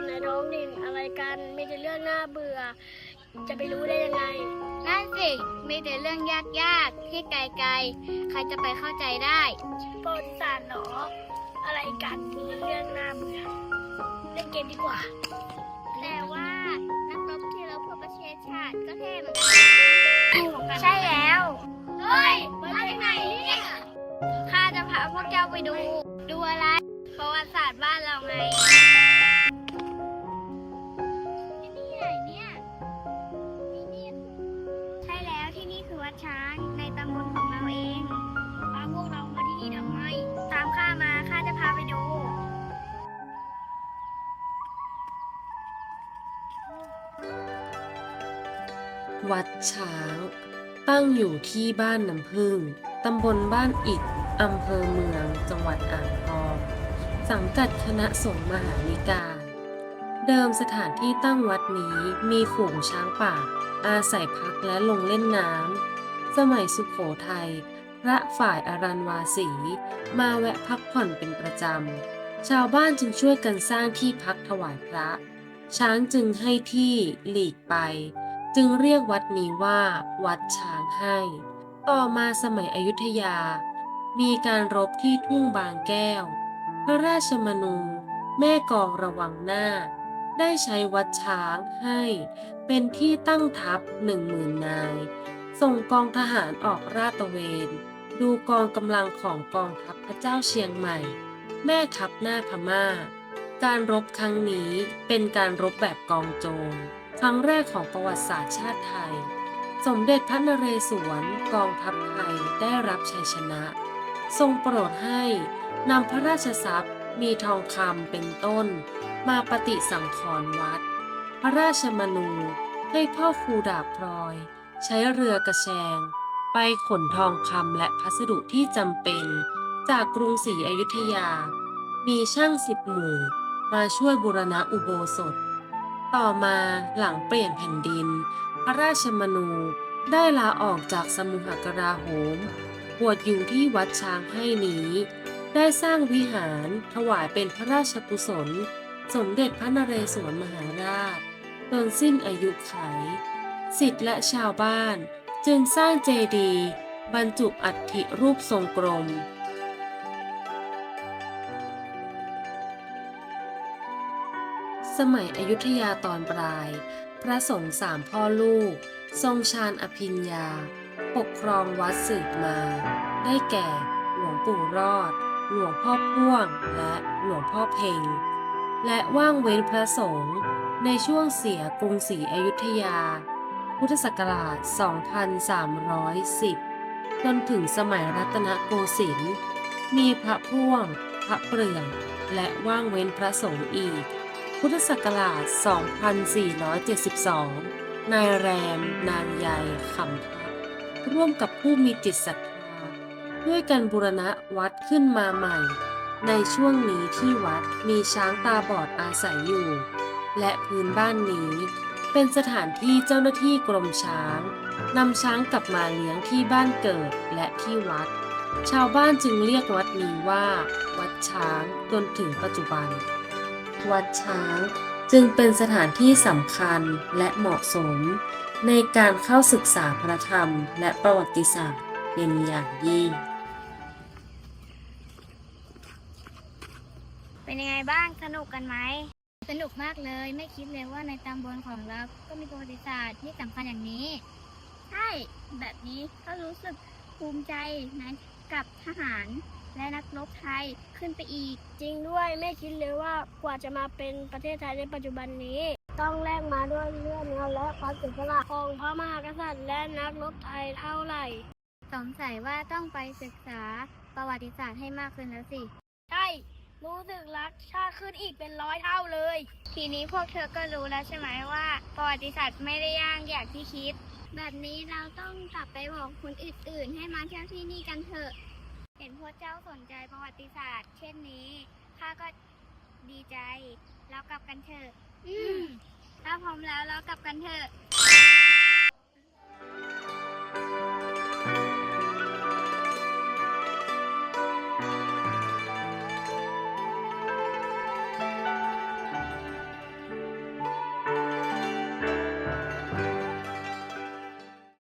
วัติศาสตร์ในท้องถิ่นอะไรกันมีแต่เรื่องน่าเบื่อ จะไปรู้ได้ยังไง นั่นสิมีแต่เรื่องยากๆที่ไกลๆ ใครจะไปเข้าใจได้ประวัติศาสตร์เหรออะไรกันมีแต่เรื่องน่าเบื่อเล่นเกมดีกว่า แต่ว่านักรบที่เราเพื่อประเทศชาติก็เท่เหมือนกันใช่แล้ว เฮ้ยมาจากไหนเนี่ยข้าจะพาพวกเจ้าไปดู ดูอะไร ประวัติศาสตร์บ้านเราไง ตำบลของเราเองพาพวกเรามาที่นี่ทำไม ตามข้ามาข้าจะพาไปดู วัดช้าง ตั้งอยู่ที่บ้านน้ำพึ่ง ตำบลบ้านอิฐอำเภอเมือง จังหวัดอ่างทอง สังกัดคณะสงฆ์มหานิกาย เดิมสถานที่ตั้งวัดนี้มีฝูงช้างป่า อาศัยพักและลงเล่นน้ำ สมัยสุขโขทัยพระฝ่ายอารันวาสี มาแวะพักผ่อนเป็นประจำ ชาวบ้านจึงช่วยกันสร้างที่พักถวายพระ ช้างจึงให้ที่หลีกไป จึงเรียกวัดนี้ว่า วัดช้างให้ ต่อมาสมัยอยุธยา มีการรบที่ทุ่งบางแก้ว พระราชมนูแม่กองระวังหน้า ได้ใช้วัดช้างให้ เป็นที่ตั้งทัพหนึ่งหมื่นนาย ส่งกองทหารออกราดตระเวน ดูกองกำลังของกองทัพพระเจ้าเชียงใหม่ แม่ทัพหน้าพม่า การรบครั้งนี้เป็นการรบแบบกองโจรครั้งแรกของประวัติศาสตร์ชาติไทย สมเด็จพระนเรศวรกองทัพไทยได้รับชัยชนะ ทรงโปรดให้นำพระราชทรัพย์มีทองคำเป็นต้น มาปฏิสังขรณ์วัด พระราชมนูให้พ่อครูดาบพลอย ใช้เรือกระแชง ไปขนทองคำและพัสดุที่จำเป็น จากกรุงศรีอยุธยา มีช่างสิบหมู่มาช่วยบูรณะอุโบสถ ต่อมาหลังเปลี่ยนแผ่นดิน พระราชมนูได้ลาออกจากสมุหกราโหม บวชอยู่ที่วัดช้างให้นี้ ได้สร้างวิหารถวายเป็นพระราชกุศล สมเด็จพระนเรศวรมหาราชจนสิ้นอายุไข สิทธิ์และชาวบ้านจึงสร้างเจดีย์บรรจุอัฐิรูปทรงกลม สมัยอยุธยาตอนปลาย พระสงฆ์สามพ่อลูก ทรงชาญอภิญญา ปกครองวัดสืบมา ได้แก่หลวงปู่รอด หลวงพ่อพ่วง และหลวงพ่อเพ็งและว่างเว้นพระสงฆ์ในช่วงเสียกรุงศรีอยุธยา พุทธศักราช 2310 จนถึงสมัยรัตนโกสินทร์ มีพระพ่วง พระเปลือง และว่างเว้นพระสงฆ์อีก พุทธศักราช 2472 นายแรม นางใยขำทัพร่วมกับผู้มีจิตศรัทธาด้วยกันบูรณะวัดขึ้นมาใหม่ ในช่วงนี้ที่วัดมีช้างตาบอดอาศัยอยู่ และพื้นบ้านนี้ เป็นสถานที่เจ้าหน้าที่กรมช้างนำช้างกลับมาเลี้ยงที่บ้านเกิดและที่วัด ชาวบ้านจึงเรียกวัดนี้ว่า วัดช้างจนถึงปัจจุบัน วัดช้างจึงเป็นสถานที่สำคัญและเหมาะสม ในการเข้าศึกษาพระธรรมและประวัติศาสตร์เป็นอย่างยิ่ง เป็นยังไงบ้าง สนุกกันไหม สนุกมากเลย ไม่คิดเลยว่าในตำบลของเรา ก็มีประวัติศาสตร์ที่สำคัญอย่างนี้ ใช่ แบบนี้ก็รู้สึกภูมิใจนะกับทหาร และนักรบไทยขึ้นไปอีก จริงด้วยไม่คิดเลยว่ากว่าจะมาเป็นประเทศไทยในปัจจุบันนี้ ต้องแลกมาด้วยเลือดเนื้อและความเสียสละของพระมหากษัตริย์และนักรบไทยเท่าไหร่ สงสัยว่าต้องไปศึกษาประวัติศาสตร์ให้มากขึ้นแล้วสิ ใช่ รู้สึกรักชาติขึ้นอีกเป็นร้อยเท่าเลย ทีนี้พวกเธอก็รู้แล้วใช่ไหมว่าประวัติศาสตร์ไม่ได้ยากอย่างที่คิด แบบนี้เราต้องกลับไปบอกคนอื่นๆ ให้มาเที่ยวที่นี่กันเถอะ เห็นพวกเจ้าสนใจประวัติศาสตร์ เช่นนี้ข้าก็ดีใจแล้วกลับกันเถอะ อืมถ้าพร้อมแล้วเรากลับกันเถอะ